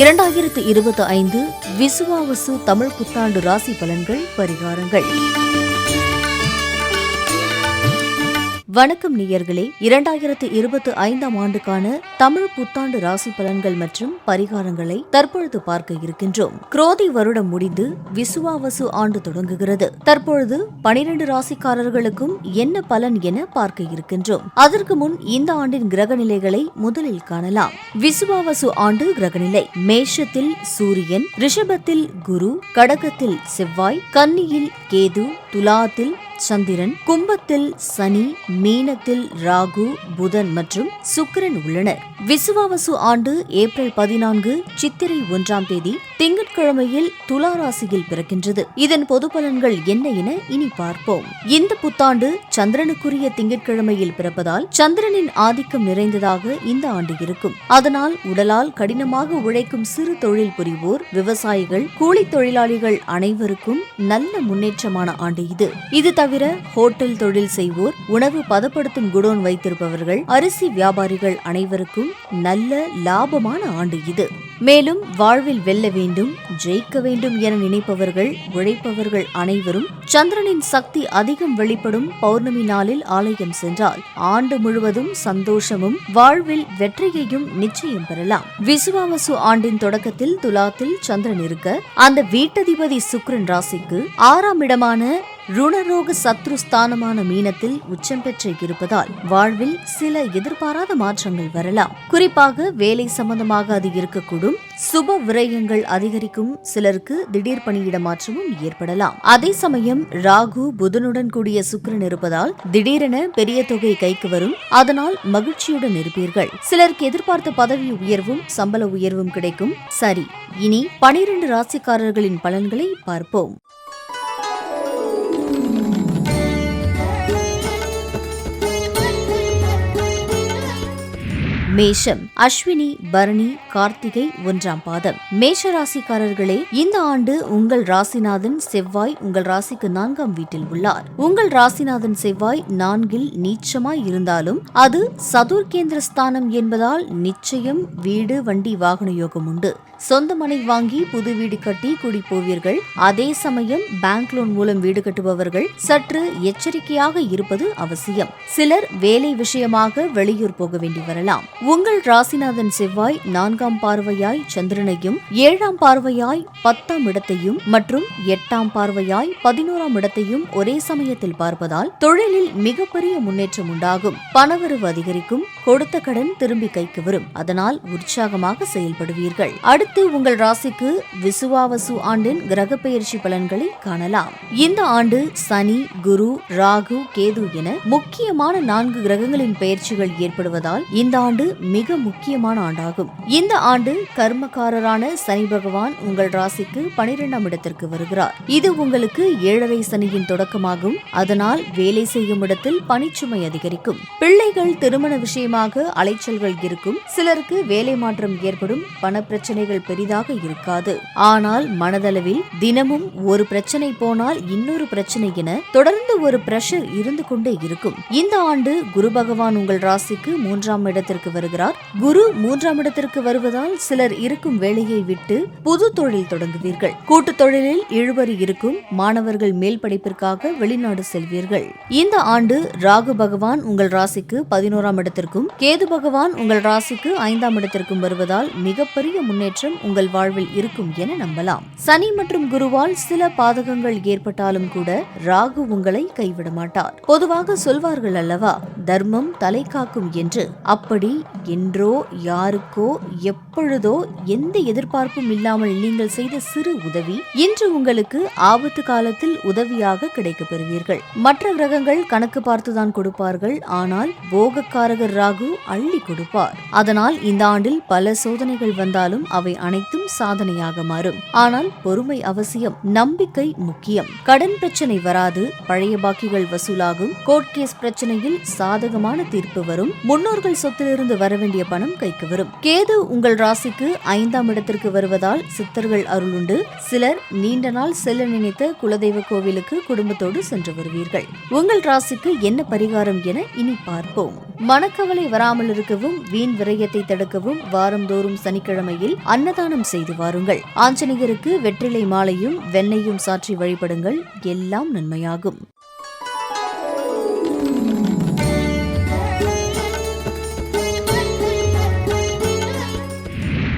இரண்டாயிரத்து இருபத்தி ஐந்து விசுவாவசு தமிழ் புத்தாண்டு ராசி பலன்கள் பரிகாரங்கள். வணக்கம் நேயர்களே. இரண்டாயிரத்து இருபத்தி ஐந்தாம் ஆண்டுக்கான தமிழ் புத்தாண்டு ராசி பலன்கள் மற்றும் பரிகாரங்களை தற்பொழுது பார்க்க இருக்கின்றோம். குரோதி வருடம் முடிந்து விசுவாவசு ஆண்டு தொடங்குகிறது. தற்பொழுது பனிரெண்டு ராசிக்காரர்களுக்கும் என்ன பலன் என பார்க்க இருக்கின்றோம். அதற்கு முன் இந்த ஆண்டின் கிரக நிலைகளை முதலில் காணலாம். விசுவாவசு ஆண்டு கிரகநிலை. மேஷத்தில் சூரியன் ரிஷபத்தில் குரு கடகத்தில் செவ்வாய் கன்னியில் கேது துலாத்தில் சந்திரன் கும்பத்தில் சனி மீனத்தில் ராகு புதன் மற்றும் சுக்கிரன் உள்ளனர். விசுவாவசு ஆண்டு ஏப்ரல் பதினான்கு சித்திரை ஒன்றாம் தேதி திங்கட்கிழமையில் துலா ராசியில் பிறக்கின்றது. இதன் பொது பலன்கள் என்ன என இனி பார்ப்போம். இந்த புத்தாண்டு சந்திரனுக்குரிய திங்கட்கிழமையில் பிறப்பதால் சந்திரனின் ஆதிக்கம் நிறைந்ததாக இந்த ஆண்டு இருக்கும். அதனால் உடலால் கடினமாக உழைக்கும் சிறு தொழில் புரிவோர் விவசாயிகள் கூலி தொழிலாளிகள் அனைவருக்கும் நல்ல முன்னேற்றமான ஆண்டு முடியுது இது தவிர ஹோட்டல் தொழில் செய்வோர் உணவு பதப்படுத்தும் குடோன் வைத்திருப்பவர்கள் அரிசி வியாபாரிகள் அனைவருக்கும் நல்ல லாபமான ஆண்டு இது. மேலும் வாழ்வில் வெல்ல வேண்டும் ஜெயிக்க வேண்டும் என நினைப்பவர்கள் உழைப்பவர்கள் அனைவரும் சந்திரனின் சக்தி அதிகம் வெளிப்படும் பௌர்ணமி நாளில் ஆலயம் சென்றால் ஆண்டு முழுவதும் சந்தோஷமும் வாழ்வில் வெற்றியையும் நிச்சயம் பெறலாம். விசுவாவசு ஆண்டின் தொடக்கத்தில் துலாத்தில் சந்திரன் இருக்க அந்த வீட்டதிபதி சுக்ரன் ராசிக்கு ஆறாம் இடமான ருணரோக சத்ருஸ்தானமான மீனத்தில் உச்சம் பெற்று இருப்பதால் வாழ்வில் சில எதிர்பாராத மாற்றங்கள் வரலாம். குறிப்பாக வேலை சம்பந்தமாக அது இருக்கக்கூடும். சுப விரயங்கள் அதிகரிக்கும். சிலருக்கு திடீர் பணியிட மாற்றமும் ஏற்படலாம். அதே சமயம் ராகு புதனுடன் கூடிய சுக்கரன் இருப்பதால் திடீரென பெரிய தொகை கைக்கு வரும். அதனால் மகிழ்ச்சியுடன் இருப்பீர்கள். சிலருக்கு எதிர்பார்த்த பதவி உயர்வும் சம்பள உயர்வும் கிடைக்கும். சரி இனி பனிரெண்டு ராசிக்காரர்களின் பலன்களை பார்ப்போம். மேஷம் அஸ்வினி பரணி கார்த்திகை ஒன்றாம் பாதம். மேஷ ராசிக்காரர்களே இந்த ஆண்டு உங்கள் ராசிநாதன் செவ்வாய் உங்கள் ராசிக்கு நான்காம் வீட்டில் உள்ளார். உங்கள் ராசிநாதன் செவ்வாய் நான்கில் நீச்சமாய் இருந்தாலும் அது சதுர்கேந்திர ஸ்தானம் என்பதால் நிச்சயம் வீடு வண்டி வாகன யோகம் உண்டு. சொந்த மனை வாங்கி புது வீடு கட்டி குடிப்போவீர்கள் அதே சமயம் பேங்க் லோன் மூலம் வீடு கட்டுபவர்கள் சற்று எச்சரிக்கையாக இருப்பது அவசியம். சிலர் வேலை விஷயமாக வெளியூர் போக வேண்டி வரலாம். உங்கள் ராசிநாதன் செவ்வாய் நான்காம் பார்வையாய் சந்திரனையும் ஏழாம் பார்வையாய் பத்தாம் இடத்தையும் மற்றும் எட்டாம் பார்வையாய் பதினோராம் இடத்தையும் ஒரே சமயத்தில் பார்ப்பதால் தொழிலில் மிகப்பெரிய முன்னேற்றம் உண்டாகும். பணவரவு அதிகரிக்கும் கொடுத்த கடன் திரும்பி கைக்கு வரும். அதனால் உற்சாகமாக செயல்படுவீர்கள். அடுத்து அடுத்து உங்கள் ராசிக்கு விசுவாவசு ஆண்டின் கிரக பெயர்ச்சி பலன்களை காணலாம். இந்த ஆண்டு சனி குரு ராகு கேது என முக்கியமான நான்கு கிரகங்களின் பெயர்ச்சிகள் ஏற்படுவதால் இந்த ஆண்டு மிக முக்கியமான ஆண்டாகும். இந்த ஆண்டு கர்மக்காரரான சனி பகவான் உங்கள் ராசிக்கு பனிரெண்டாம் இடத்திற்கு வருகிறார். இது உங்களுக்கு ஏழரை சனியின் தொடக்கமாகும். அதனால் வேலை செய்யும் இடத்தில் பணிச்சுமை அதிகரிக்கும். பிள்ளைகள் திருமண விஷயமாக அலைச்சல்கள் இருக்கும். சிலருக்கு வேலை மாற்றம் ஏற்படும். பண பிரச்சனைகள் பெரிதாக இருக்காது. ஆனால் மனதளவில் தினமும் ஒரு பிரச்சனை போனால் இன்னொரு பிரச்சனை என தொடர்ந்து ஒரு பிரஷர் இருந்து கொண்டே இருக்கும். இந்த ஆண்டு குரு பகவான் உங்கள் ராசிக்கு மூன்றாம் இடத்திற்கு வருகிறார். குரு மூன்றாம் இடத்திற்கு வருவதால் சிலர் இருக்கும் வேலையை விட்டு புது தொழில் தொடங்குவீர்கள். கூட்டு தொழிலில் இழுபறி இருக்கும் மாணவர்கள் மேல் படிப்பிற்காக வெளிநாடு செல்வீர்கள். இந்த ஆண்டு ராகு பகவான் உங்கள் ராசிக்கு பதினோராம் இடத்திற்கும் கேது பகவான் உங்கள் ராசிக்கு ஐந்தாம் இடத்திற்கும் வருவதால் மிகப்பெரிய முன்னேற்றம் உங்கள் வாழ்வில் இருக்கும் என நம்பலாம். சனி மற்றும் குருவால் சில பாதகங்கள் ஏற்பட்டாலும் கூட ராகு உங்களை கைவிட மாட்டார் பொதுவாக சொல்வார்கள் அல்லவா தர்மம் தலை காக்கும் என்று. அப்படி என்றோ யாருக்கோ எப்பொழுதோ எந்த எதிர்பார்ப்பும் இல்லாமல் நீங்கள் செய்த சிறு உதவி இன்று உங்களுக்கு ஆபத்து காலத்தில் உதவியாக கிடைக்கப் பெறுவீர்கள் மற்ற கிரகங்கள் கணக்கு பார்த்துதான் கொடுப்பார்கள் ஆனால் போகக்காரகர் ராகு அள்ளி கொடுப்பார். அதனால் இந்த ஆண்டில் பல சோதனைகள் வந்தாலும் அவை அனைத்தும் சாதனையாக மாறும். ஆனால் பொறுமை அவசியம் நம்பிக்கை முக்கியம். கடன் பிரச்சனை வராது பழைய பாக்கிகள் வசூலாகும். கோர்ட் கேஸ் பிரச்சனையில் சாதகமான தீர்ப்பு வரும். முன்னோர்கள் சொத்திலிருந்து வரவேண்டிய பணம் கைக்கு வரும். கேது உங்கள் ராசிக்கு ஐந்தாம் இடத்திற்கு வருவதால் சித்தர்கள் அருளுண்டு சிலர் நீண்ட நாள் செல்ல நினைத்த குலதெய்வ கோவிலுக்கு குடும்பத்தோடு சென்று வருவீர்கள். உங்கள் ராசிக்கு என்ன பரிகாரம் என இனி பார்ப்போம். மனக்கவலை வராமல் இருக்கவும் வீண் விரயத்தை தடுக்கவும் வாரந்தோறும் சனிக்கிழமையில் அன்ன அன்னதானம் செய்து வாருங்கள். ஆஞ்சநேயருக்கு வெற்றிலை மாலையும் வெண்ணையும் சாற்றி வழிபடுங்கள். எல்லாம் நன்மையாகும்.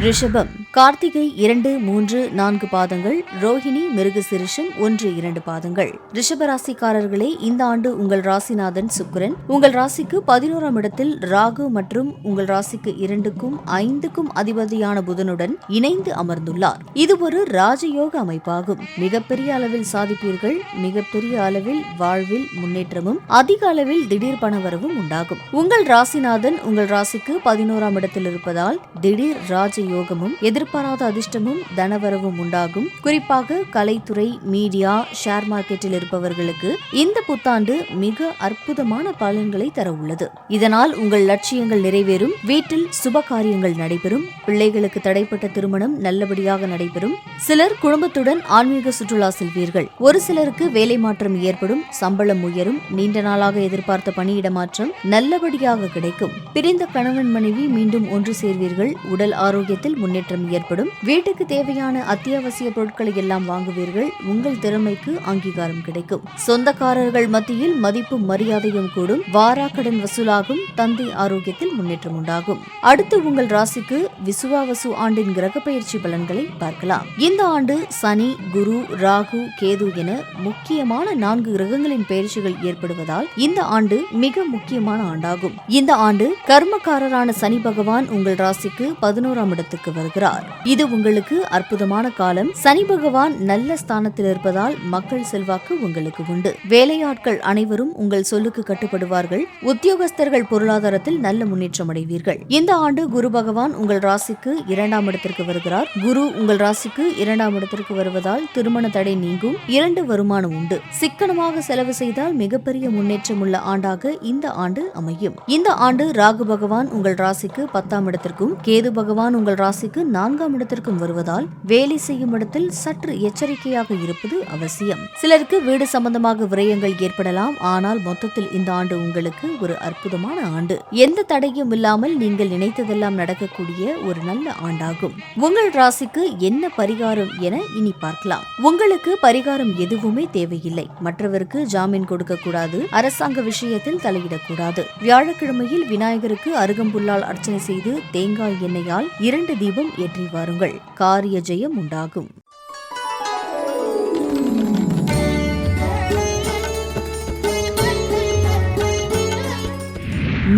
ரிஷபம். கார்த்திகை இரண்டு மூன்று நான்கு பாதங்கள் ரோஹிணி மிருகசிரிஷம் ஒன்று இரண்டு பாதங்கள். ரிஷபராசிக்காரர்களே இந்த ஆண்டு உங்கள் ராசிநாதன் சுக்கிரன். உங்கள் ராசிக்கு பதினோராம் இடத்தில் ராகு மற்றும் உங்கள் ராசிக்கு இரண்டுக்கும் ஐந்துக்கும் அதிபதியான புதனுடன் இணைந்து அமர்ந்துள்ளார். இது ஒரு ராஜயோக அமைப்பாகும். மிகப்பெரிய அளவில் சாதிப்பீர்கள் மிகப்பெரிய அளவில் வாழ்வில் முன்னேற்றமும் அதிக அளவில் திடீர் பணவரவும் உண்டாகும். உங்கள் ராசிநாதன் உங்கள் ராசிக்கு பதினோராம் இடத்தில் இருப்பதால் திடீர் ராஜயோகமும் எதிர் எதிர்பாராத அதிர்ஷ்டமும் தனவரவும் உண்டாகும். குறிப்பாக கலைத்துறை மீடியா ஷேர் மார்க்கெட்டில் இருப்பவர்களுக்கு இந்த புத்தாண்டு மிக அற்புதமான பலன்களை தர உள்ளது இதனால் உங்கள் லட்சியங்கள் நிறைவேறும். வீட்டில் சுப காரியங்கள் நடைபெறும். பிள்ளைகளுக்கு தடைப்பட்ட திருமணம் நல்லபடியாக நடைபெறும். சிலர் குடும்பத்துடன் ஆன்மீக சுற்றுலா செல்வீர்கள். ஒரு சிலருக்கு வேலை மாற்றம் ஏற்படும். சம்பளம் உயரும். நீண்ட நாளாக எதிர்பார்த்த பணியிட மாற்றம் நல்லபடியாக கிடைக்கும். பிரிந்த கணவன் மனைவி மீண்டும் ஒன்று சேர்வீர்கள். உடல் ஆரோக்கியத்தில் முன்னேற்றம் ஏற்படும். வீட்டுக்கு தேவையான அத்தியாவசிய பொருட்களை எல்லாம் வாங்குவீர்கள். உங்கள் திறமைக்கு அங்கீகாரம் கிடைக்கும். சொந்தக்காரர்கள் மத்தியில் மதிப்பும் மரியாதையும் கூடும். வாராக்கடன் வசூலாகும். தந்தை ஆரோக்கியத்தில் முன்னேற்றம் உண்டாகும். அடுத்து உங்கள் ராசிக்கு விசுவாவசு ஆண்டின் கிரக பயிற்சி பலன்களை பார்க்கலாம். இந்த ஆண்டு சனி குரு ராகு கேது என முக்கியமான நான்கு கிரகங்களின் பயிற்சிகள் ஏற்படுவதால் இந்த ஆண்டு மிக முக்கியமான ஆண்டாகும். இந்த ஆண்டு கர்மக்காரரான சனி பகவான் உங்கள் ராசிக்கு பதினோராம் இடத்துக்கு வருகிறார். இது உங்களுக்கு அற்புதமான காலம். சனி பகவான் நல்ல ஸ்தானத்தில் இருப்பதால் மக்கள் செல்வாக்கு உங்களுக்கு உண்டு. வேலையாட்கள் அனைவரும் உங்கள் சொல்லுக்கு கட்டுப்படுவார்கள். உத்தியோகஸ்தர்கள் பொருளாதாரத்தில் நல்ல முன்னேற்றம் அடைவீர்கள். இந்த ஆண்டு குரு பகவான் உங்கள் ராசிக்கு இரண்டாம் இடத்திற்கு வருகிறார். குரு உங்கள் ராசிக்கு இரண்டாம் இடத்திற்கு வருவதால் திருமண தடை நீங்கும். இரண்டு வருமானம் உண்டு. சிக்கனமாக செலவு செய்தால் மிகப்பெரிய முன்னேற்றம் உள்ள ஆண்டாக இந்த ஆண்டு அமையும். இந்த ஆண்டு ராகு பகவான் உங்கள் ராசிக்கு பத்தாம் இடத்திற்கும் கேது பகவான் உங்கள் ராசிக்கு நான்காம் இடத்திற்கும் வருவதால் வேலை செய்யும் இடத்தில் சற்று எச்சரிக்கையாக இருப்பது அவசியம். சிலருக்கு வீடு சம்பந்தமாக விரயங்கள் ஏற்படலாம். ஆனால் மொத்தத்தில் இந்த ஆண்டு உங்களுக்கு ஒரு அற்புதமான ஆண்டு. எந்த தடையும் இல்லாமல் நீங்கள் நினைத்ததெல்லாம் நடக்கக்கூடிய ஒரு நல்ல ஆண்டாகும். உங்கள் ராசிக்கு என்ன பரிகாரம் என இனி பார்க்கலாம். உங்களுக்கு பரிகாரம் எதுவுமே தேவையில்லை. மற்றவருக்கு ஜாமீன் கொடுக்க கூடாது அரசாங்க விஷயத்தில் தலையிடக்கூடாது. வியாழக்கிழமையில் விநாயகருக்கு அருகம்புல்லால் அர்ச்சனை செய்து தேங்காய் எண்ணெயால் இரண்டு தீபம் ஏற்றி வாருங்கள். காரிய ஜெயம் உண்டாகும்.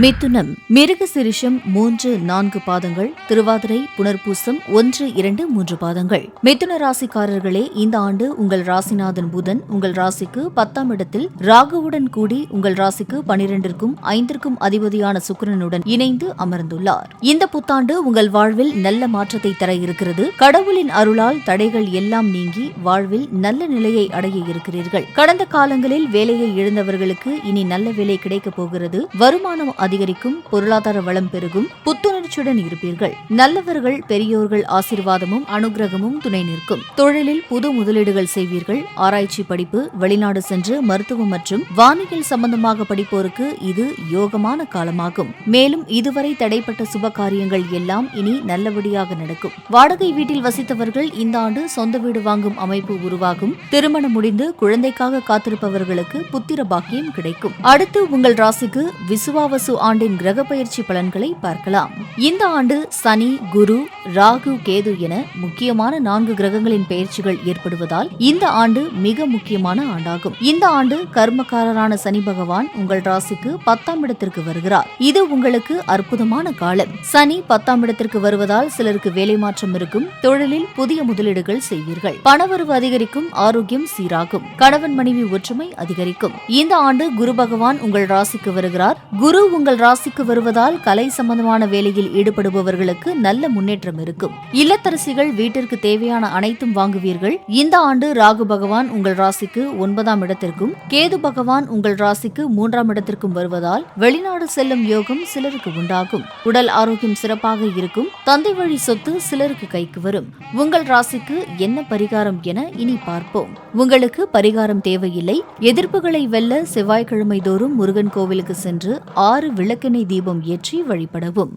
மிதுனம் மிருகசிரிஷம் மூன்று நான்கு பாதங்கள் திருவாதிரை புனர்பூசம் ஒன்று இரண்டு மூன்று பாதங்கள். மிதுன ராசிக்காரர்களே இந்த ஆண்டு உங்கள் ராசிநாதன் புதன் உங்கள் ராசிக்கு பத்தாம் இடத்தில் ராகுவுடன் கூடி உங்கள் ராசிக்கு பனிரெண்டிற்கும் ஐந்திற்கும் அதிபதியான சுக்கரனுடன் இணைந்து அமர்ந்துள்ளார். இந்த புத்தாண்டு உங்கள் வாழ்வில் நல்ல மாற்றத்தை தர இருக்கிறது. கடவுளின் அருளால் தடைகள் எல்லாம் நீங்கி வாழ்வில் நல்ல நிலையை அடைய இருக்கிறீர்கள். கடந்த காலங்களில் வேலையை இழந்தவர்களுக்கு இனி நல்ல வேலை கிடைக்கப் போகிறது. வருமானம் அதிகரிக்கும் பொருளாதார வளம் பெருகும் புத்துணர்ச்சியுடன் இருப்பீர்கள். நல்லவர்கள் பெரியோர்கள் ஆசீர்வாதமும் அனுகிரகமும் துணை நிற்கும். தொழிலில் புது முதலீடுகள் செய்வீர்கள். ஆராய்ச்சி படிப்பு வெளிநாடு சென்று மருத்துவம் மற்றும் வானியல் சம்பந்தமாக படிப்போருக்கு இது யோகமான காலமாகும். மேலும் இதுவரை தடைப்பட்ட சுப காரியங்கள் எல்லாம் இனி நல்லபடியாக நடக்கும். வாடகை வீட்டில் வசித்தவர்கள் இந்த ஆண்டு சொந்த வீடு வாங்கும் அமைப்பு உருவாகும். திருமணம் முடிந்து குழந்தைக்காக காத்திருப்பவர்களுக்கு புத்திர பாக்கியம் கிடைக்கும். அடுத்து உங்கள் ராசிக்கு விசுவாவசு ஆண்டின் கிரக பயிற்சி பலன்களை பார்க்கலாம். இந்த ஆண்டு சனி குரு ராகு கேது என முக்கியமான நான்கு கிரகங்களின் பெயர்ச்சிகள் ஏற்படுவதால் இந்த ஆண்டு மிக முக்கியமான ஆண்டாகும். இந்த ஆண்டு கர்மக்காரரான சனி பகவான் உங்கள் ராசிக்கு பத்தாம் இடத்திற்கு வருகிறார். இது உங்களுக்கு அற்புதமான காலம். சனி பத்தாம் இடத்திற்கு வருவதால் சிலருக்கு வேலை மாற்றம் இருக்கும். தொழிலில் புதிய முதலீடுகள் செய்வீர்கள். பணவரவு அதிகரிக்கும் ஆரோக்கியம் சீராகும். கணவன் மனைவி ஒற்றுமை அதிகரிக்கும். இந்த ஆண்டு குரு பகவான் உங்கள் ராசிக்கு வருகிறார். குரு உங்கள் உங்கள் ராசிக்கு வருவதால் கலை சம்பந்தமான வேலையில் ஈடுபடுபவர்களுக்கு நல்ல முன்னேற்றம் இருக்கும். இல்லத்தரசிகள் வீட்டிற்கு தேவையான அனைத்தும் வாங்குவீர்கள். இந்த ஆண்டு ராகு பகவான் உங்கள் ராசிக்கு ஒன்பதாம் இடத்திற்கும் கேது பகவான் உங்கள் ராசிக்கு மூன்றாம் இடத்திற்கும் வருவதால் வெளிநாடு செல்லும் யோகம் சிலருக்கு உண்டாகும். உடல் ஆரோக்கியம் சிறப்பாக இருக்கும். தந்தை வழி சொத்து சிலருக்கு கைக்கு வரும். உங்கள் ராசிக்கு என்ன பரிகாரம் என இனி பார்ப்போம். உங்களுக்கு பரிகாரம் தேவையில்லை. எதிர்ப்புகளை வெல்ல செவ்வாய்க்கிழமை தோறும் முருகன் கோவிலுக்கு சென்று ஆறு விளக்கெண்ணெய் தீபம் ஏற்றி வழிபடவும்.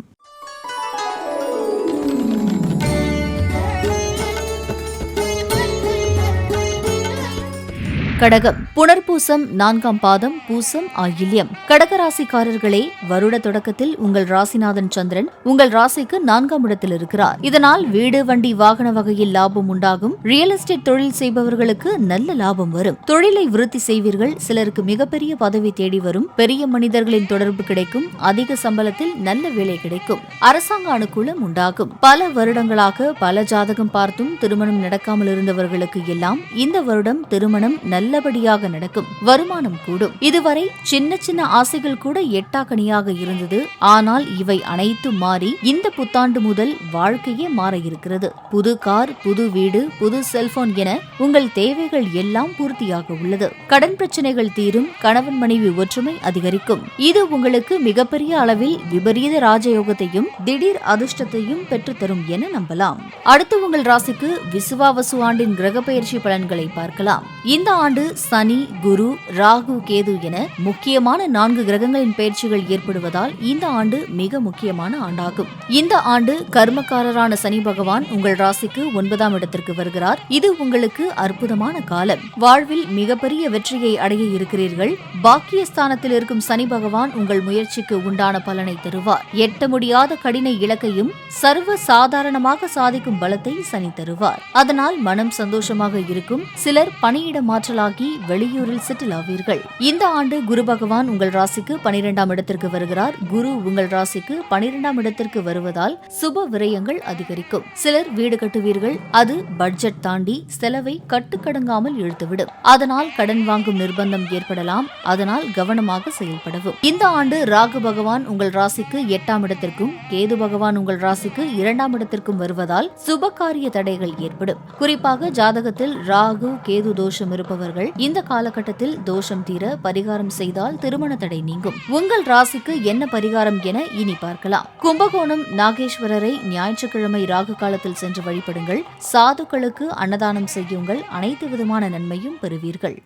கடகம். புனர்பூசம் நான்காம் பாதம் பூசம் ஆயில்யம். கடகராசிக்காரர்களே வருட தொடக்கத்தில் உங்கள் ராசிநாதன் சந்திரன் உங்கள் ராசிக்கு நான்காம் இடத்தில் இருக்கிறார். இதனால் வீடு வண்டி வாகன வகையில் லாபம் உண்டாகும். ரியல் எஸ்டேட் தொழில் செய்பவர்களுக்கு நல்ல லாபம் வரும். தொழிலை விருத்தி செய்வீர்கள். சிலருக்கு மிகப்பெரிய பதவி தேடி வரும். பெரிய மனிதர்களின் தொடர்பு கிடைக்கும். அதிக சம்பளத்தில் நல்ல வேலை கிடைக்கும். அரசாங்க அனுகூலம் உண்டாகும். பல வருடங்களாக பல ஜாதகம் பார்த்தும் திருமணம் நடக்காமல் இருந்தவர்களுக்கு எல்லாம் இந்த வருடம் திருமணம் நல்ல நல்லபடியாக நடக்கும். வருமானம் கூடும். இதுவரை சின்ன சின்ன ஆசைகள் கூட எட்டாக்கணியாக இருந்தது. ஆனால் இவை அனைத்து மாறி இந்த புத்தாண்டு முதல் வாழ்க்கையே மாற இருக்கிறது. புது கார் புது வீடு புது செல்போன் என உங்கள் தேவைகள் எல்லாம் பூர்த்தியாக உள்ளது. கடன் பிரச்சனைகள் தீரும். கணவன் மனைவி ஒற்றுமை அதிகரிக்கும். இது உங்களுக்கு மிகப்பெரிய அளவில் விபரீத ராஜயோகத்தையும் திடீர் அதிர்ஷ்டத்தையும் பெற்றுத்தரும் என நம்பலாம். அடுத்து உங்கள் ராசிக்கு விசுவாவசு ஆண்டின் கிரக பயிற்சி பலன்களை பார்க்கலாம். இந்த ஆண்டு ஆண்டு சனி குரு ராகு கேது என முக்கியமான நான்கு கிரகங்களின் பயிற்சிகள் ஏற்படுவதால் இந்த ஆண்டு மிக முக்கியமான ஆண்டாகும். இந்த ஆண்டு கர்மக்காரரான சனி பகவான் உங்கள் ராசிக்கு ஒன்பதாம் இடத்திற்கு வருகிறார். இது உங்களுக்கு அற்புதமான காலம். வாழ்வில் மிகப்பெரிய வெற்றியை அடைய இருக்கிறீர்கள். பாக்கியஸ்தானத்தில் இருக்கும் சனி பகவான் உங்கள் முயற்சிக்கு உண்டான பலனை தருவார். எட்ட முடியாத கடின இலக்கையும் சர்வ சாதாரணமாக சாதிக்கும் பலத்தை சனி தருவார். அதனால் மனம் சந்தோஷமாக இருக்கும். சிலர் பணியிட மாற்றலாக ஆகி வெளியூரில் செட்டில் ஆவீர்கள். இந்த ஆண்டு குரு பகவான் உங்கள் ராசிக்கு பனிரெண்டாம் இடத்திற்கு வருகிறார். குரு உங்கள் ராசிக்கு பனிரெண்டாம் இடத்திற்கு வருவதால் சுப விரயங்கள் அதிகரிக்கும். சிலர் வீடு கட்டுவீர்கள். அது பட்ஜெட் தாண்டி செலவை கட்டுக்கடங்காமல் இழுத்துவிடும். அதனால் கடன் வாங்கும் நிர்பந்தம் ஏற்படலாம். அதனால் கவனமாக செயல்படவும். இந்த ஆண்டு ராகு பகவான் உங்கள் ராசிக்கு எட்டாம் இடத்திற்கும் கேது பகவான் உங்கள் ராசிக்கு இரண்டாம் இடத்திற்கும் வருவதால் சுபகாரிய தடைகள் ஏற்படும். குறிப்பாக ஜாதகத்தில் ராகு கேது தோஷம் இருப்பவர்கள் உள்ளவர்கள் இந்த காலகட்டத்தில் தோஷம் தீர பரிகாரம் செய்தால் திருமண தடை நீங்கும். உங்கள் ராசிக்கு என்ன பரிகாரம் என இனி பார்க்கலாம். கும்பகோணம் நாகேஸ்வரரை ஞாயிற்றுக்கிழமை ராகு காலத்தில் சென்று வழிபடுங்கள். சாதுக்களுக்கு அன்னதானம் செய்யுங்கள். அனைத்து விதமான நன்மையும் பெறுவீர்கள்.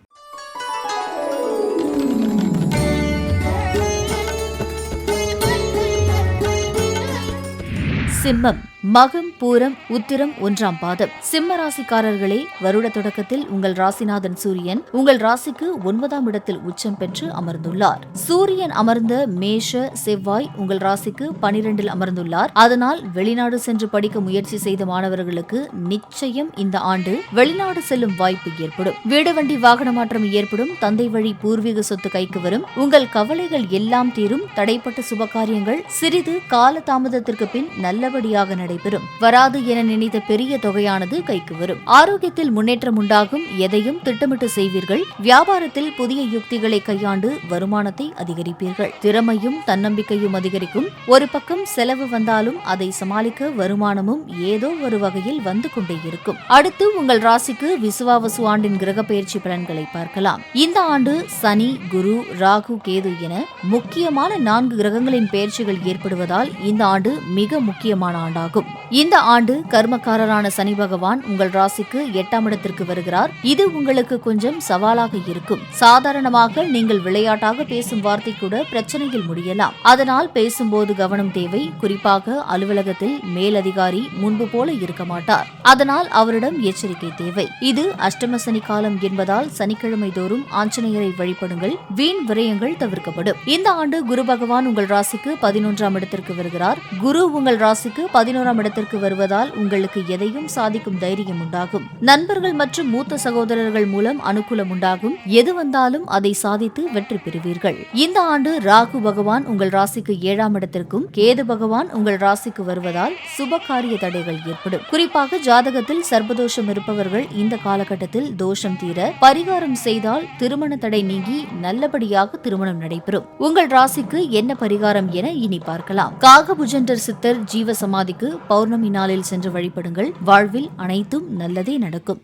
சிம்மம். மகம் பூரம் உத்திரம் ஒன்றாம் பாதம். சிம்ம ராசிக்காரர்களே வருட தொடக்கத்தில் உங்கள் ராசிநாதன் சூரியன் உங்கள் ராசிக்கு ஒன்பதாம் இடத்தில் உச்சம் பெற்று அமர்ந்துள்ளார். சூரியன் அமர்ந்த மேஷ செவ்வாய் உங்கள் ராசிக்கு பனிரெண்டில் அமர்ந்துள்ளார். அதனால் வெளிநாடு சென்று படிக்க முயற்சி செய்த மாணவர்களுக்கு நிச்சயம் இந்த ஆண்டு வெளிநாடு செல்லும் வாய்ப்பு ஏற்படும். வீடு வண்டி வாகன மாற்றம் ஏற்படும். தந்தை வழி பூர்வீக சொத்து கைக்கு வரும். உங்கள் கவலைகள் எல்லாம் தீரும். தடைப்பட்ட சுபகாரியங்கள் சிறிது கால தாமதத்திற்கு பின் நல்லபடியாக நடைபெறும். நடைபெறும். வராது என நினைத்த பெரிய தொகையானது கைக்கு வரும். ஆரோக்கியத்தில் முன்னேற்றம் உண்டாகும். எதையும் திட்டமிட்டு செய்வீர்கள். வியாபாரத்தில் புதிய யுக்திகளை கையாண்டு வருமானத்தை அதிகரிப்பீர்கள். திறமையும் தன்னம்பிக்கையும் அதிகரிக்கும். ஒரு பக்கம் செலவு வந்தாலும் அதை சமாளிக்க வருமானமும் ஏதோ ஒரு வகையில் வந்து கொண்டே இருக்கும். அடுத்து உங்கள் ராசிக்கு விசுவாவசு ஆண்டின் கிரக பயிற்சி பலன்களை பார்க்கலாம். இந்த ஆண்டு சனி குரு ராகு கேது என முக்கியமான நான்கு கிரகங்களின் பயிற்சிகள் ஏற்படுவதால் இந்த ஆண்டு மிக முக்கியமான ஆண்டாகும். இருக்கும். இந்த ஆண்டு கர்மக்காரரான சனி பகவான் உங்கள் ராசிக்கு எட்டாம் இடத்திற்கு வருகிறார். இது உங்களுக்கு கொஞ்சம் சவாலாக இருக்கும். சாதாரணமாக நீங்கள் விளையாட்டாக பேசும் வார்த்தை கூட பிரச்சனையில் முடியலாம். அதனால் பேசும்போது கவனம் தேவை. குறிப்பாக அலுவலகத்தில் மேலதிகாரி முன்பு போல இருக்க மாட்டார். அதனால் அவரிடம் எச்சரிக்கை தேவை. இது அஷ்டம சனி காலம் என்பதால் சனிக்கிழமை தோறும் ஆஞ்சநேயரை வழிபடுங்கள். வீண் விரயங்கள் தவிர்க்கப்படும். இந்த ஆண்டு குரு பகவான் உங்கள் ராசிக்கு பதினொன்றாம் இடத்திற்கு வருகிறார். குரு உங்கள் ராசிக்கு பதினோராம் மூன்றாம் இடத்திற்கு வருவதால் உங்களுக்கு எதையும் சாதிக்கும் தைரியம் உண்டாகும். நண்பர்கள் மற்றும் மூத்த சகோதரர்கள் மூலம் அனுகூலம் உண்டாகும். எது வந்தாலும் அதை சாதித்து வெற்றி பெறுவீர்கள். இந்த ஆண்டு ராகு பகவான் உங்கள் ராசிக்கு ஏழாம் இடத்திற்கும் கேது பகவான் உங்கள் ராசிக்கு வருவதால் சுபகாரிய தடைகள் ஏற்படும். குறிப்பாக ஜாதகத்தில் சர்பதோஷம் இருப்பவர்கள் இந்த காலகட்டத்தில் தோஷம் தீர பரிகாரம் செய்தால் திருமண தடை நீங்கி நல்லபடியாக திருமணம் நடைபெறும். உங்கள் ராசிக்கு என்ன பரிகாரம் என இனி பார்க்கலாம். காகபுஜண்டர் சித்தர் ஜீவ சமாதிக்கு பௌர்ணமி நாளில் சென்று வழிபடுங்கள். வாழ்வில் அனைத்தும் நல்லதே நடக்கும்.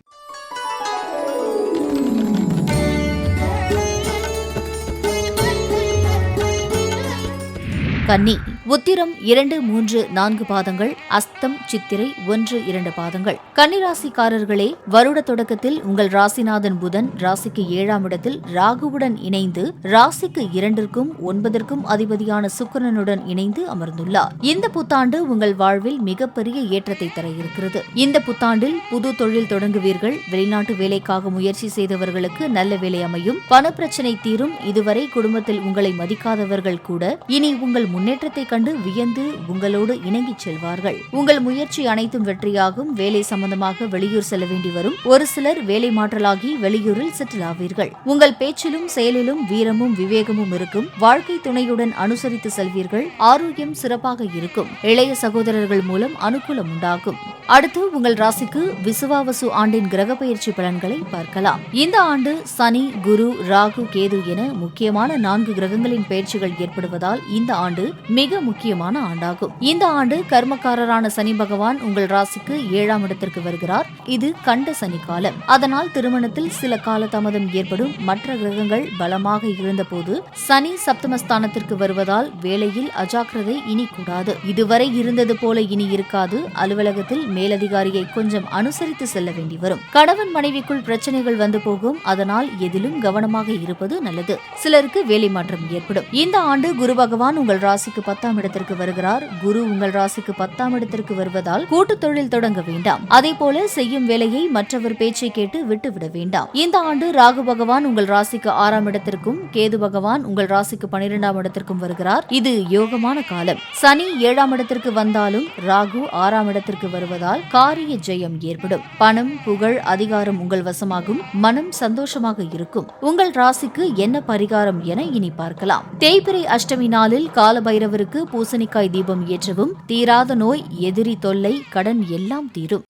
கன்னி உத்திரம் இரண்டு மூன்று நான்கு பாதங்கள் அஸ்தம் சித்திரை ஒன்று இரண்டு பாதங்கள். கன்னிராசிக்காரர்களே வருட தொடக்கத்தில் உங்கள் ராசிநாதன் புதன் ராசிக்கு ஏழாம் இடத்தில் ராகுவுடன் இணைந்து ராசிக்கு இரண்டிற்கும் ஒன்பதற்கும் அதிபதியான சுக்கரனுடன் இணைந்து அமர்ந்துள்ளார். இந்த புத்தாண்டு உங்கள் வாழ்வில் மிகப்பெரிய ஏற்றத்தை தர இருக்கிறது இந்த புத்தாண்டில் புது தொழில் தொடங்குவீர்கள். வெளிநாட்டு வேலைக்காக முயற்சி செய்தவர்களுக்கு நல்ல வேலை அமையும். பணப்பிரச்சனை தீரும். இதுவரை குடும்பத்தில் உங்களை மதிக்காதவர்கள் கூட இனி உங்கள் முன்னேற்றத்தை கண்டு வியந்து உங்களோடு இணங்கிச் செல்வார்கள். உங்கள் முயற்சி அனைத்தும் வெற்றியாகும். வேலை சம்பந்தமாக வெளியூர் செல்ல வேண்டி வரும். ஒரு சிலர் வேலை மாற்றலாகி வெளியூரில் செட்டில் ஆவீர்கள். உங்கள் பேச்சிலும் செயலிலும் வீரமும் விவேகமும் இருக்கும். வாழ்க்கை துணையுடன் அனுசரித்து செல்வீர்கள். ஆரோக்கியம் சிறப்பாக இருக்கும். இளைய சகோதரர்கள் மூலம் அனுகூலம் உண்டாகும். அடுத்து உங்கள் ராசிக்கு விசுவாவசு ஆண்டின் கிரக பயிற்சி பலன்களை பார்க்கலாம். இந்த ஆண்டு சனி குரு ராகு கேது என முக்கியமான நான்கு கிரகங்களின் பயிற்சிகள் ஏற்படுவதால் இந்த ஆண்டு மிக முக்கியமான ஆண்டாகும். இந்த ஆண்டு கர்மக்காரரான சனி பகவான் உங்கள் ராசிக்கு ஏழாம் இடத்திற்கு வருகிறார். இது கண்ட சனி காலம் அதனால் திருமணத்தில் சில கால தாமதம் ஏற்படும். மற்ற கிரகங்கள் பலமாக இருந்தபோது சனி சப்தமஸ்தானத்திற்கு வருவதால் வேலையில் அஜாக்கிரதை இனி கூடாது. இதுவரை இருந்தது போல இனி இருக்காது. அலுவலகத்தில் மேலதிகாரியை கொஞ்சம் அனுசரித்து செல்ல வேண்டி வரும். கணவன் மனைவிக்குள் பிரச்சனைகள் வந்து போகும். அதனால் எதிலும் கவனமாக இருப்பது நல்லது. சிலருக்கு வேலை மாற்றம் ஏற்படும். இந்த ஆண்டு குரு பகவான் உங்கள் ராசிக்கு பத்தாம் பத்தாம் இடத்திற்கு வருகிறார். குரு உங்கள் ராசிக்கு பத்தாம் இடத்திற்கு வருவதால் கூட்டு தொழில் தொடங்க வேண்டாம். அதே போல செய்யும் வேலையை மற்றவர் பேச்சை கேட்டு விட்டுவிட வேண்டாம். இந்த ஆண்டு ராகு பகவான் உங்கள் ராசிக்கு ஆறாம் இடத்திற்கும் கேது பகவான் உங்கள் ராசிக்கு பனிரெண்டாம் இடத்திற்கும் வருகிறார். இது யோகமான காலம். சனி ஏழாம் இடத்திற்கு வந்தாலும் ராகு ஆறாம் இடத்திற்கு வருவதால் காரிய ஜெயம் ஏற்படும். பணம் புகழ் அதிகாரம் உங்கள் வசமாகும். மனம் சந்தோஷமாக இருக்கும். உங்கள் ராசிக்கு என்ன பரிகாரம் என இனி பார்க்கலாம். தேய்பிரை அஷ்டமி நாளில் காலபைரவருக்கு பூசணிக்காய் தீபம் ஏற்றவும் தீராத நோய் எதிரி தொல்லை கடன் எல்லாம் தீரும்.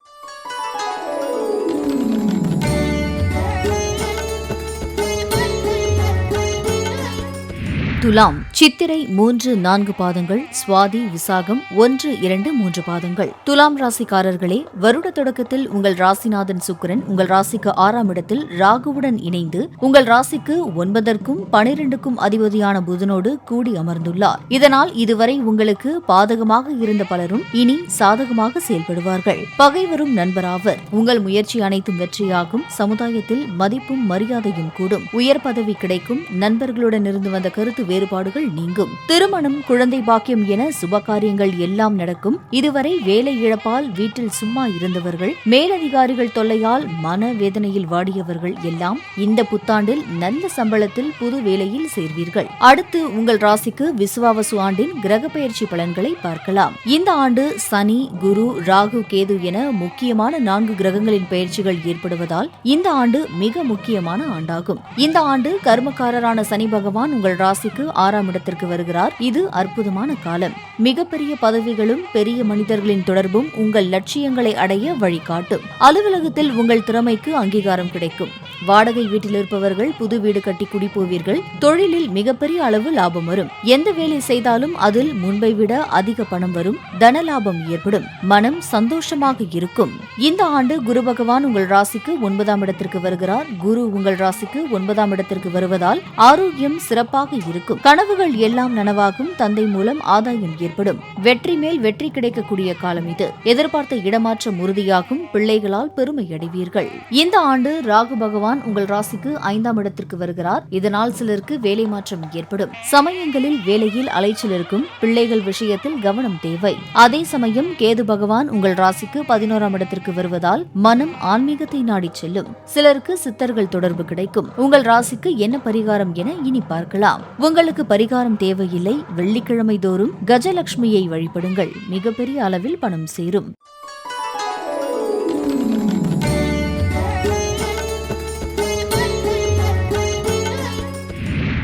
துலாம் சித்திரை மூன்று நான்கு பாதங்கள் சுவாதி விசாகம் ஒன்று இரண்டு மூன்று பாதங்கள். துலாம் ராசிக்காரர்களே வருட தொடக்கத்தில் உங்கள் ராசிநாதன் சுக்கிரன் உங்கள் ராசிக்கு ஆறாம் இடத்தில் ராகுவுடன் இணைந்து உங்கள் ராசிக்கு ஒன்பதற்கும் பனிரெண்டுக்கும் அதிபதியான புதனோடு கூடி அமர்ந்துள்ளார். இதனால் இதுவரை உங்களுக்கு பாதகமாக இருந்த பலரும் இனி சாதகமாக செயல்படுவார்கள். பகைவரும் நண்பராவர். உங்கள் முயற்சி அனைத்தும் வெற்றியாகும். சமுதாயத்தில் மதிப்பும் மரியாதையும் கூடும். உயர் பதவி கிடைக்கும். நண்பர்களுடன் இருந்து வந்த கருத்து வேறுபாடுகள் நீங்கும். திருமணம் குழந்தை பாக்கியம் என சுபகாரியங்கள் எல்லாம் நடக்கும். இதுவரை வேலை இழப்பால் வீட்டில் சும்மா இருந்தவர்கள் மேலதிகாரிகள் தொல்லையால் மன வேதனையில் வாடியவர்கள் எல்லாம் இந்த புத்தாண்டில் நல்ல சம்பளத்தில் புது வேலையில் சேர்வீர்கள். அடுத்து உங்கள் ராசிக்கு விசுவாவசு ஆண்டின் கிரக பயிற்சி பலன்களை பார்க்கலாம். இந்த ஆண்டு சனி குரு ராகு கேது என முக்கியமான நான்கு கிரகங்களின் பயிற்சிகள் ஏற்படுவதால் இந்த ஆண்டு மிக முக்கியமான ஆண்டாகும். இந்த ஆண்டு கர்மக்காரரான சனி பகவான் உங்கள் ராசிக்கு ஆறாம் இடத்திற்கு வருகிறார். இது அற்புதமான காலம். மிகப்பெரிய பதவிகளும் பெரிய மனிதர்களின் தொடர்பும் உங்கள் லட்சியங்களை அடைய வழிகாட்டும். அலுவலகத்தில் உங்கள் திறமைக்கு அங்கீகாரம் கிடைக்கும். வாடகை வீட்டில் இருப்பவர்கள் புது வீடு கட்டி குடிப்போவீர்கள் தொழிலில் மிகப்பெரிய அளவு லாபம் வரும். எந்த வேலை செய்தாலும் அதில் முன்பை விட அதிக பணம் வரும். தன லாபம் ஏற்படும். மனம் சந்தோஷமாக இருக்கும். இந்த ஆண்டு குரு பகவான் உங்கள் ராசிக்கு ஒன்பதாம் இடத்திற்கு வருகிறார். குரு உங்கள் ராசிக்கு ஒன்பதாம் இடத்திற்கு வருவதால் ஆரோக்கியம் சிறப்பாக இருக்கும். கனவுகள் எல்லாம் நனவாகும் தந்தை மூலம் ஆதாயம் ஏற்படும். வெற்றி மேல் வெற்றி கிடைக்கக்கூடிய காலம் இது. எதிர்பார்த்த இடமாற்றம் உறுதியாகும். பிள்ளைகளால் பெருமை அடைவீர்கள். இந்த ஆண்டு ராகு பகவான் உங்கள் ராசிக்கு ஐந்தாம் இடத்திற்கு வருகிறார். இதனால் சிலருக்கு வேலை மாற்றம் ஏற்படும். சமயங்களில் வேலையில் அலைச்சல் இருக்கும். பிள்ளைகள் விஷயத்தில் கவனம் தேவை. அதே சமயம் கேது பகவான் உங்கள் ராசிக்கு பதினோராம் இடத்திற்கு வருவதால் மனம் ஆன்மீகத்தை நாடி செல்லும். சிலருக்கு சித்தர்கள் தொடர்பு கிடைக்கும். உங்கள் ராசிக்கு என்ன பரிகாரம் என இனி பார்க்கலாம். உங்கள் உங்களுக்கு பரிகாரம் தேவையில்லை வெள்ளிக்கிழமை தோறும் கஜலட்சுமியை வழிபடுங்கள். மிகப்பெரிய அளவில் பணம் சேரும்.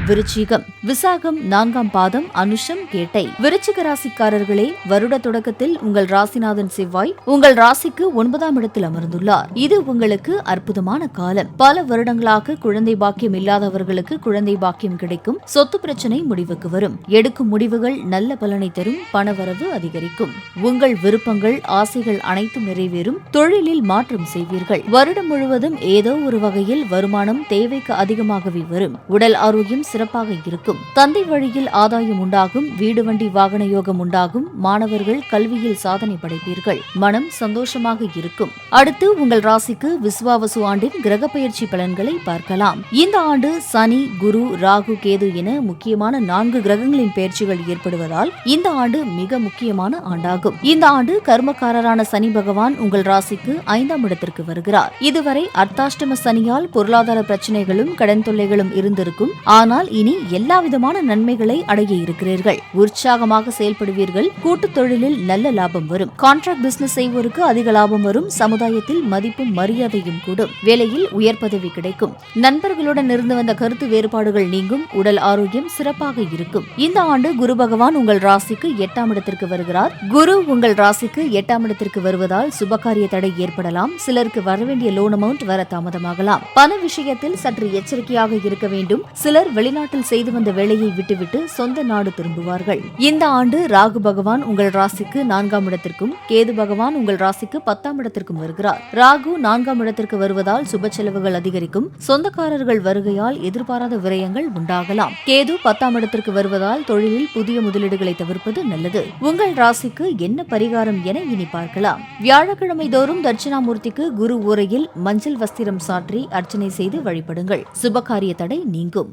விருச்சிகம். விசாகம் நான்காம் பாதம் அனுஷம் கேட்டை. விருச்சிக ராசிக்காரர்களே வருட தொடக்கத்தில் உங்கள் ராசிநாதன் செவ்வாய் உங்கள் ராசிக்கு ஒன்பதாம் இடத்தில் அமர்ந்துள்ளார். இது உங்களுக்கு அற்புதமான காலம். பல வருடங்களாக குழந்தை பாக்கியம் இல்லாதவர்களுக்கு குழந்தை பாக்கியம் கிடைக்கும். சொத்து பிரச்சனை முடிவுக்கு வரும். எடுக்கும் முடிவுகள் நல்ல பலனை தரும். பணவரவு அதிகரிக்கும். உங்கள் விருப்பங்கள் ஆசைகள் அனைத்தும் நிறைவேறும். தொழிலில் மாற்றம் செய்வீர்கள். வருடம் முழுவதும் ஏதோ ஒரு வகையில் வருமானம் தேவைக்கு அதிகமாகவே வரும். உடல் ஆரோக்கியம் சிறப்பாக இருக்கும். தந்தை வழியில் ஆதாயம் உண்டாகும் வீடு வண்டி வாகன யோகம் உண்டாகும் மாணவர்கள் கல்வியில் சாதனை படைப்பீர்கள். மனம் சந்தோஷமாக இருக்கும். அடுத்து உங்கள் ராசிக்கு விஸ்வாவசு ஆண்டின் கிரக பயிற்சி பலன்களை பார்க்கலாம். இந்த ஆண்டு சனி குரு ராகு கேது என முக்கியமான நான்கு கிரகங்களின் பயிற்சிகள் ஏற்படுவதால் இந்த ஆண்டு மிக முக்கியமான ஆண்டாகும். இந்த ஆண்டு கர்மக்காரரான சனி பகவான் உங்கள் ராசிக்கு ஐந்தாம் இடத்திற்கு வருகிறார். இதுவரை அர்த்தாஷ்டம சனியால் பொருளாதார பிரச்சனைகளும் கடன் தொல்லைகளும் இருந்திருக்கும். ஆனால் இனி எல்லா விதமான நன்மைகளை அடைய இருக்கிறீர்கள். உற்சாகமாக செயல்படுவீர்கள். கூட்டு தொழிலில் நல்ல லாபம் வரும். கான்ட்ராக்ட் பிசினஸ் செய்வோருக்கு அதிக லாபம் வரும். சமுதாயத்தில் மதிப்பும் மரியாதையும் கூடும். வேலையில் உயர் பதவி கிடைக்கும். நண்பர்களுடன் இருந்து வந்த கருத்து வேறுபாடுகள் நீங்கும். உடல் ஆரோக்கியம் சிறப்பாக இருக்கும். இந்த ஆண்டு குரு பகவான் உங்கள் ராசிக்கு எட்டாம் இடத்திற்கு வருகிறார். குரு உங்கள் ராசிக்கு எட்டாம் இடத்திற்கு வருவதால் சுபகாரிய தடை ஏற்படலாம். சிலருக்கு வரவேண்டிய லோன் அமௌண்ட் வர தாமதமாகலாம். பண விஷயத்தில் சற்று எச்சரிக்கையாக இருக்க வேண்டும். சிலர் வெளி வெளிநாட்டில் செய்து வந்த வேலையை விட்டுவிட்டு சொந்த நாடு திரும்புவார்கள். இந்த ஆண்டு ராகு பகவான் உங்கள் ராசிக்கு நான்காம் இடத்திற்கும் கேது பகவான் உங்கள் ராசிக்கு பத்தாம் இடத்திற்கும் வருகிறார். ராகு நான்காம் இடத்திற்கு வருவதால் சுப செலவுகள் அதிகரிக்கும் சொந்தக்காரர்கள் வருகையால் எதிர்பாராத விரயங்கள் உண்டாகலாம். கேது பத்தாம் இடத்திற்கு வருவதால் தொழிலில் புதிய முதலீடுகளை தவிர்ப்பது நல்லது. உங்கள் ராசிக்கு என்ன பரிகாரம் என இனி பார்க்கலாம். வியாழக்கிழமை தோறும் தட்சிணாமூர்த்திக்கு குரு உரையில் மஞ்சள் வஸ்திரம் சாற்றி அர்ச்சனை செய்து வழிபடுங்கள். சுபகாரிய தடை நீங்கும்.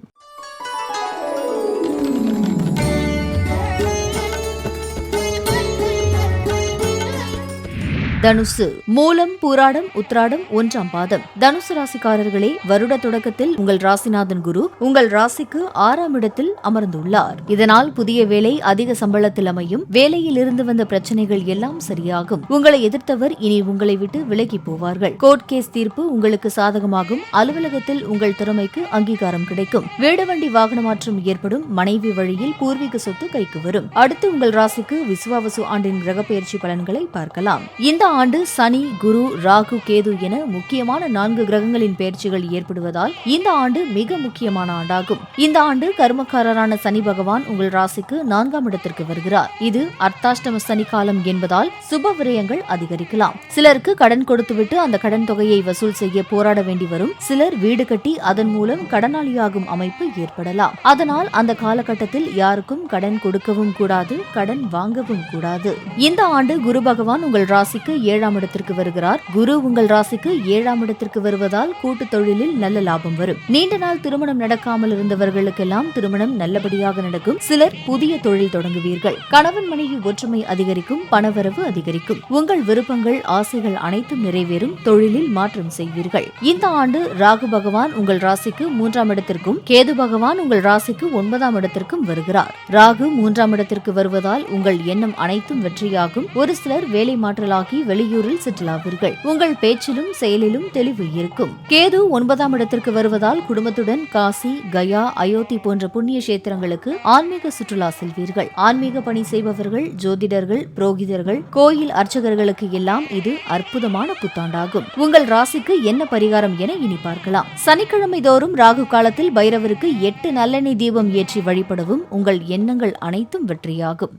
தனுசு. மூலம் பூராடம் உத்ராடம் ஒன்றாம் பாதம். தனுசு ராசிக்காரர்களே வருட தொடக்கத்தில் உங்கள் ராசிநாதன் குரு உங்கள் ராசிக்கு ஆறாம் இடத்தில் அமர்ந்துள்ளார். இதனால் புதிய வேலை அதிக சம்பளத்தில் அமையும். வேலையில் இருந்து வந்த பிரச்சனைகள் எல்லாம் சரியாகும். உங்களை எதிர்த்தவர் இனி உங்களை விட்டு விலகி போவார்கள். கோர்ட் கேஸ் தீர்ப்பு உங்களுக்கு சாதகமாகும். அலுவலகத்தில் உங்கள் திறமைக்கு அங்கீகாரம் கிடைக்கும். வீடு வண்டி வாகன மாற்றம் ஏற்படும். மனைவி வழியில் பூர்வீக சொத்து கைக்கு வரும். அடுத்து உங்கள் ராசிக்கு விசுவாவசு ஆண்டின் கிரகப்பெயர்ச்சி பலன்களை பார்க்கலாம். இந்த ஆண்டு சனி குரு ராகு கேது என முக்கியமான நான்கு கிரகங்களின் பெயர்ச்சிகள் ஏற்படுவதால் இந்த ஆண்டு மிக முக்கியமான ஆண்டாகும். இந்த ஆண்டு கர்மக்காரரான சனி பகவான் உங்கள் ராசிக்கு நான்காம் இடத்திற்கு வருகிறார். இது அர்த்தாஷ்டம சனி காலம் என்பதால் சுப விரயங்கள் அதிகரிக்கலாம். சிலருக்கு கடன் கொடுத்துவிட்டு அந்த கடன் தொகையை வசூல் செய்ய போராட வேண்டி வரும். சிலர் வீடு கட்டி அதன் மூலம் கடனாளியாகும் அமைப்பு ஏற்படலாம். அதனால் அந்த காலகட்டத்தில் யாருக்கும் கடன் கொடுக்கவும் கூடாது கடன் வாங்கவும் கூடாது. இந்த ஆண்டு குரு பகவான் உங்கள் ராசிக்கு ஏழாம் இடத்திற்கு வருகிறார். குரு உங்கள் ராசிக்கு ஏழாம் இடத்திற்கு வருவதால் கூட்டு தொழிலில் நல்ல லாபம் வரும். நீண்ட நாள் திருமணம் நடக்காமல் இருந்தவர்களுக்கெல்லாம் திருமணம் நல்லபடியாக நடக்கும். சிலர் புதிய தொழில் தொடங்குவீர்கள். கணவன் மனைவி ஒற்றுமை அதிகரிக்கும் பணவரவு அதிகரிக்கும். உங்கள் விருப்பங்கள் ஆசைகள் அனைத்தும் நிறைவேறும். தொழிலில் மாற்றம் செய்வீர்கள். இந்த ஆண்டு ராகு பகவான் உங்கள் ராசிக்கு மூன்றாம் இடத்திற்கும் கேது பகவான் உங்கள் ராசிக்கு ஒன்பதாம் இடத்திற்கும் வருகிறார். ராகு மூன்றாம் இடத்திற்கு வருவதால் உங்கள் எண்ணம் அனைத்தும் வெற்றியாகும். ஒரு சிலர் வேலை மாற்றலாகி வெளியூரில் சுற்றுலாவீர்கள். உங்கள் பேச்சிலும் செயலிலும் தெளிவு இருக்கும். கேது ஒன்பதாம் இடத்திற்கு வருவதால் குடும்பத்துடன் காசி கயா அயோத்தி போன்ற புண்ணிய கஷேத்திரங்களுக்கு ஆன்மீக சுற்றுலா செல்வீர்கள். ஆன்மீக பணி செய்பவர்கள் ஜோதிடர்கள் புரோகிதர்கள் கோயில் அர்ச்சகர்களுக்கு எல்லாம் இது அற்புதமான புத்தாண்டாகும். உங்கள் ராசிக்கு என்ன பரிகாரம் என இனி பார்க்கலாம். சனிக்கிழமை தோறும் ராகு காலத்தில் பைரவருக்கு எட்டு நல்லெண்ணெய் தீபம் ஏற்றி வழிபடவும் உங்கள் எண்ணங்கள் அனைத்தும் வெற்றியாகும்.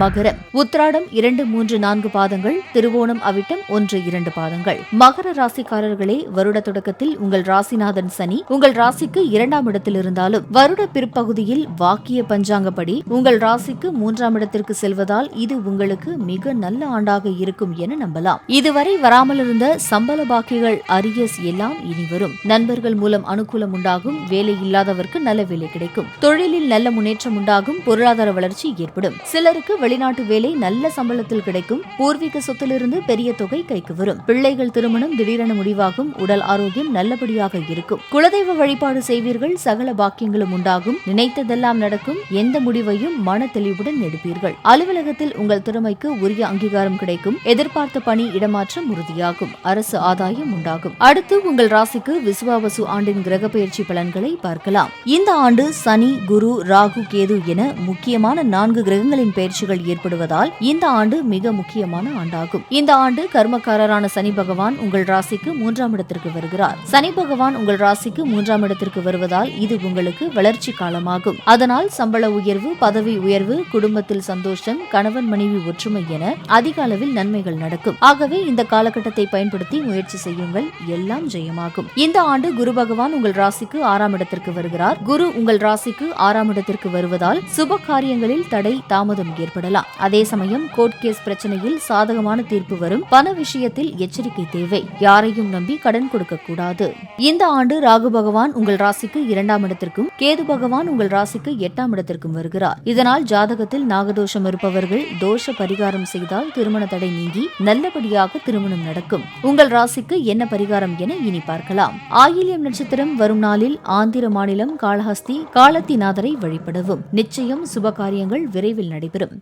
மகரம். உத்திராடம் இரண்டு மூன்று நான்கு பாதங்கள் திருவோணம் அவிட்டம் ஒன்று இரண்டு பாதங்கள். மகர ராசிக்காரர்களே வருட தொடக்கத்தில் உங்கள் ராசிநாதன் சனி உங்கள் ராசிக்கு இரண்டாம் இடத்தில் இருந்தாலும் வருட பிற்பகுதியில் வாக்கிய பஞ்சாங்கப்படி உங்கள் ராசிக்கு மூன்றாம் இடத்திற்கு செல்வதால் இது உங்களுக்கு மிக நல்ல ஆண்டாக இருக்கும் என நம்பலாம். இதுவரை வராமல் இருந்த சம்பள பாக்கிகள் அரியஸ் எல்லாம் இனி வரும். நண்பர்கள் மூலம் அனுகூலம் உண்டாகும் வேலை இல்லாதவருக்கு நல்ல வேலை கிடைக்கும். தொழிலில் நல்ல முன்னேற்றம் உண்டாகும் பொருளாதார வளர்ச்சி ஏற்படும். சிலருக்கு வெளிநாட்டு வேலை நல்ல சம்பளத்தில் கிடைக்கும். பூர்வீக சொத்திலிருந்து பெரிய தொகை கைக்கு வரும். பிள்ளைகள் திருமணம் திடீரென முடிவாகும். உடல் ஆரோக்கியம் நல்லபடியாக இருக்கும். குலதெய்வ வழிபாடு செய்வீர்கள். சகல பாக்கியங்களும் உண்டாகும். நினைத்ததெல்லாம் நடக்கும். எந்த முடிவையும் மன தெளிவுடன் எடுப்பீர்கள். அலுவலகத்தில் உங்கள் திறமைக்கு உரிய அங்கீகாரம் கிடைக்கும். எதிர்பார்த்த பணி இடமாற்றம் உறுதியாகும். அரசு ஆதாயம் உண்டாகும். அடுத்து உங்கள் ராசிக்கு விசுவாவசு ஆண்டின் கிரக பயிற்சி பலன்களை பார்க்கலாம். இந்த ஆண்டு சனி குரு ராகு கேது என முக்கியமான நான்கு கிரகங்களின் பயிற்சிகள் ஏற்படுவதால் இந்த ஆண்டு மிக முக்கியமான ஆண்டாகும். இந்த ஆண்டு கர்மக்காரரான சனி பகவான் உங்கள் ராசிக்கு மூன்றாம் இடத்திற்கு வருகிறார். சனி பகவான் உங்கள் ராசிக்கு மூன்றாம் இடத்திற்கு வருவதால் இது உங்களுக்கு வளர்ச்சி காலமாகும். அதனால் சம்பள உயர்வு பதவி உயர்வு குடும்பத்தில் சந்தோஷம் கணவன் மனைவி ஒற்றுமை என அதிக அளவில் நன்மைகள் நடக்கும். ஆகவே இந்த காலகட்டத்தை பயன்படுத்தி முயற்சி செய்யுங்கள். எல்லாம் ஜெயமாகும். இந்த ஆண்டு குரு பகவான் உங்கள் ராசிக்கு ஆறாம் இடத்திற்கு வருகிறார். குரு உங்கள் ராசிக்கு ஆறாம் இடத்திற்கு வருவதால் சுப காரியங்களில் தடை தாமதம் ஏற்படும் ஏற்படலாம் அதே சமயம் கோர்ட் கேஸ் பிரச்சனையில் சாதகமான தீர்ப்பு வரும். பண விஷயத்தில் எச்சரிக்கை தேவை. யாரையும் நம்பி கடன் கொடுக்க கூடாது. இந்த ஆண்டு ராகு பகவான் உங்கள் ராசிக்கு இரண்டாம் இடத்திற்கும் கேது பகவான் உங்கள் ராசிக்கு எட்டாம் இடத்திற்கும் வருகிறார். இதனால் ஜாதகத்தில் நாகதோஷம் இருப்பவர்கள் தோஷ பரிகாரம் செய்தால் திருமண தடை நீங்கி நல்லபடியாக திருமணம் நடக்கும். உங்கள் ராசிக்கு என்ன பரிகாரம் என இனி பார்க்கலாம். ஆயில்யம் நட்சத்திரம் வரும் நாளில் ஆந்திர மாநிலம் காளஹஸ்தி காலத்திநாதரை வழிபடவும். நிச்சயம் சுப காரியங்கள் விரைவில் நடைபெறும்.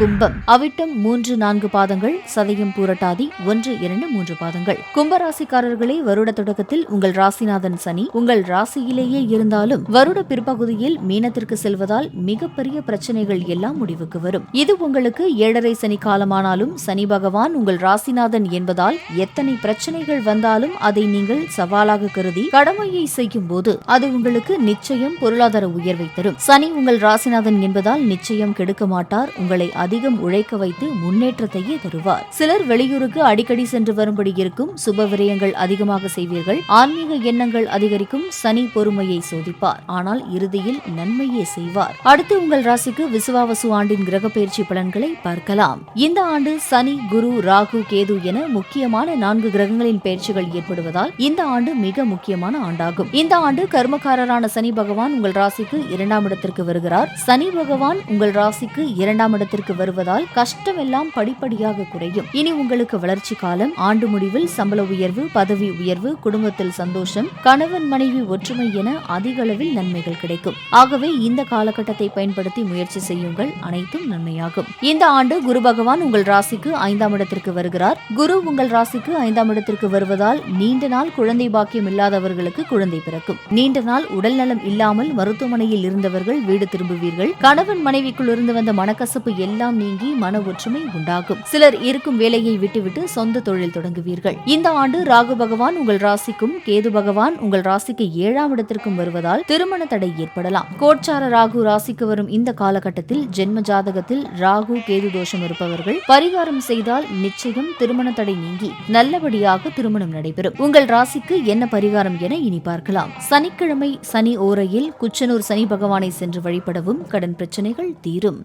கும்பம். அவிட்டம் மூன்று நான்கு பாதங்கள் சதயம் பூரட்டாதி ஒன்று இரண்டு மூன்று பாதங்கள். கும்பராசிக்காரர்களே வருட தொடக்கத்தில் உங்கள் ராசிநாதன் சனி உங்கள் ராசியிலேயே இருந்தாலும் வருட பிற்பகுதியில் மீனத்திற்கு செல்வதால் மிகப்பெரிய பிரச்சனைகள் எல்லாம் முடிவுக்கு வரும். இது உங்களுக்கு ஏழரை சனி காலமானாலும் சனி பகவான் உங்கள் ராசிநாதன் என்பதால் எத்தனை பிரச்சனைகள் வந்தாலும் அதை நீங்கள் சவாலாக கருதி கடமையை செய்யும் போது அது உங்களுக்கு நிச்சயம் பொருளாதார உயர்வை தரும். சனி உங்கள் ராசிநாதன் என்பதால் நிச்சயம் கெடுக்க மாட்டார். உங்களை அதிகம் உழைக்க வைத்து முன்னேற்றத்தையே தருவார். சிலர் வெளியூருக்கு அடிக்கடி சென்று வரும்படி இருக்கும் சுப விரயங்கள் அதிகமாக செய்வீர்கள். ஆன்மீக எண்ணங்கள் அதிகரிக்கும் சனி பொறுமையை சோதிப்பார். ஆனால் இறுதியில் நன்மையே செய்வார். அடுத்து உங்கள் ராசிக்கு விசுவாவசு ஆண்டின் கிரக பயிற்சி பலன்களை பார்க்கலாம். இந்த ஆண்டு சனி குரு ராகு கேது என முக்கியமான நான்கு கிரகங்களின் பயிற்சிகள் ஏற்படுவதால் இந்த ஆண்டு மிக முக்கியமான ஆண்டாகும். இந்த ஆண்டு கர்மக்காரரான சனி பகவான் உங்கள் ராசிக்கு இரண்டாம் இடத்திற்கு வருகிறார். சனி பகவான் உங்கள் ராசிக்கு இரண்டாம் இடத்திற்கு வருவதால் கஷ்டம் எல்லாம் படிப்படியாக குறையும். இனி உங்களுக்கு வளர்ச்சி காலம் ஆண்டு முடிவில் சம்பள உயர்வு பதவி உயர்வு குடும்பத்தில் சந்தோஷம் கணவன் மனைவி ஒற்றுமை என அதிக அளவில் நன்மைகள் கிடைக்கும். ஆகவே இந்த காலகட்டத்தை பயன்படுத்தி முயற்சி செய்யுங்கள். அனைத்தும் நன்மையாகும். இந்த ஆண்டு குரு பகவான் உங்கள் ராசிக்கு ஐந்தாம் இடத்திற்கு வருகிறார். குரு உங்கள் ராசிக்கு ஐந்தாம் இடத்திற்கு வருவதால் நீண்ட நாள் குழந்தை பாக்கியம் இல்லாதவர்களுக்கு குழந்தை பிறக்கும். நீண்ட நாள் உடல் நலம் இல்லாமல் மருத்துவமனையில் இருந்தவர்கள் வீடு திரும்புவீர்கள். கணவன் மனைவிக்குள் இருந்து வந்த மனக்கசப்பு எல்லாம் நீங்கி மன ஒற்றுமை உண்டாகும். சிலர் இருக்கும் வேலையை விட்டுவிட்டு சொந்த தொழில் தொடங்குவீர்கள். இந்த ஆண்டு ராகு பகவான் உங்கள் ராசிக்கும் கேது பகவான் உங்கள் ராசிக்கு ஏழாம் இடத்திற்கும் வருவதால் திருமண தடை ஏற்படலாம். கோட்சார ராகு ராசிக்கு வரும் இந்த காலகட்டத்தில் ஜென்ம ஜாதகத்தில் ராகு கேது தோஷம் இருப்பவர்கள் பரிகாரம் செய்தால் நிச்சயம் திருமண தடை நீங்கி நல்லபடியாக திருமணம் நடைபெறும். உங்கள் ராசிக்கு என்ன பரிகாரம் என இனி பார்க்கலாம். சனிக்கிழமை சனி ஓரையில் குச்சனூர் சனி பகவானை சென்று வழிபடவும் கடன் பிரச்சனைகள் தீரும்.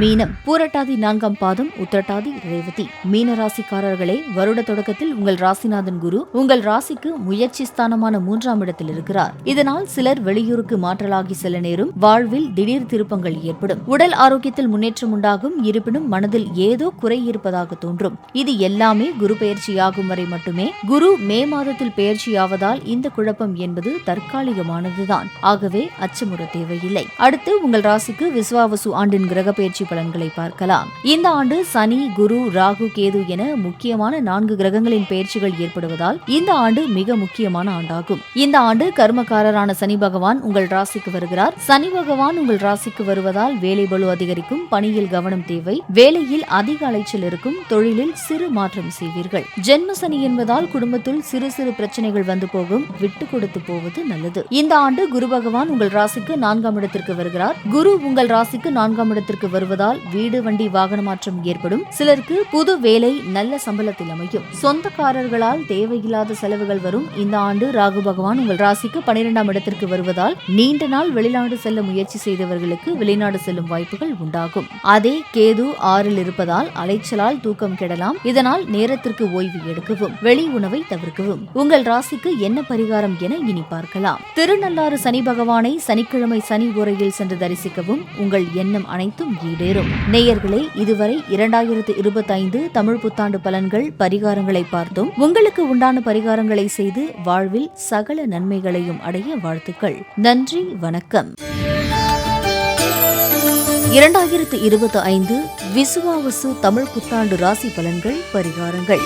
மீனம். பூரட்டாதி நான்காம் பாதம் உத்திரட்டாதி ரேவதி. மீன ராசிக்காரர்களே வருட தொடக்கத்தில் உங்கள் ராசிநாதன் குரு உங்கள் ராசிக்கு முயற்சி ஸ்தானமான மூன்றாம் இடத்தில் இருக்கிறார். இதனால் சிலர் வெளியூருக்கு மாற்றலாகி செல்ல நேரம் வாழ்வில் திடீர் திருப்பங்கள் ஏற்படும். உடல் ஆரோக்கியத்தில் முன்னேற்றம் உண்டாகும் இருப்பினும் மனதில் ஏதோ குறை இருப்பதாக தோன்றும். இது எல்லாமே குரு பெயர்ச்சியாகும் வரை மட்டுமே குரு மே மாதத்தில் பெயர்ச்சியாவதால் இந்த குழப்பம் என்பது தற்காலிகமானதுதான். ஆகவே அச்சமுற தேவையில்லை. அடுத்து உங்கள் ராசிக்கு விஸ்வாவசு ஆண்டின் கிரக பயிற்சி பலன்களை பார்க்கலாம். இந்த ஆண்டு சனி குரு ராகு கேது என முக்கியமான நான்கு கிரகங்களின் பெயர்ச்சிகள் ஏற்படுவதால் இந்த ஆண்டு மிக முக்கியமான ஆண்டாகும். இந்த ஆண்டு கர்மக்காரரான சனி பகவான் உங்கள் ராசிக்கு வருகிறார். சனி பகவான் உங்கள் ராசிக்கு வருவதால் வேலை பலு அதிகரிக்கும் பணியில் கவனம் தேவை வேலையில் அதிக அலைச்சல் இருக்கும் தொழிலில் சிறு மாற்றம் செய்வீர்கள். ஜென்ம சனி என்பதால் குடும்பத்தில் சிறு சிறு பிரச்சனைகள் வந்து போகும் விட்டு கொடுத்து போவது நல்லது. இந்த ஆண்டு குரு பகவான் உங்கள் ராசிக்கு நான்காம் இடத்திற்கு வருகிறார். குரு உங்கள் ராசிக்கு நான்காம் இடத்திற்கு வருவதால் வீடு வண்டி வாகன மாற்றம் ஏற்படும். சிலருக்கு புது வேலை நல்ல சம்பளத்தில் அமையும். சொந்தக்காரர்களால் தேவையில்லாத செலவுகள் வரும். இந்த ஆண்டு ராகு பகவான் உங்கள் ராசிக்கு பனிரெண்டாம் இடத்திற்கு வருவதால் நீண்ட நாள் வெளிநாடு செல்ல முயற்சி செய்தவர்களுக்கு வெளிநாடு செல்லும் வாய்ப்புகள் உண்டாகும். அதே கேது ஆறில் இருப்பதால் அலைச்சலால் தூக்கம் கெடலாம். இதனால் நேரத்திற்கு ஓய்வு எடுக்கவும் வெளி உணவை தவிர்க்கவும். உங்கள் ராசிக்கு என்ன பரிகாரம் என இனி பார்க்கலாம். திருநள்ளாறு சனி பகவானை சனிக்கிழமை சனி உரையில் சென்று தரிசிக்கவும் உங்கள் எண்ணம் அனைத்தும் ஈடேறும் நேயர்களே இதுவரை இரண்டாயிரத்து இருபத்தைந்து தமிழ் புத்தாண்டு பலன்கள் பரிகாரங்களை பார்த்தோம். உங்களுக்கு உண்டான பரிகாரங்களை செய்து வாழ்வில் சகல நன்மைகளையும் அடைய வாழ்த்துக்கள். நன்றி வணக்கம். இரண்டாயிரத்து இருபத்தி ஐந்து விசுவாவசு தமிழ் புத்தாண்டு ராசி பலன்கள் பரிகாரங்கள்.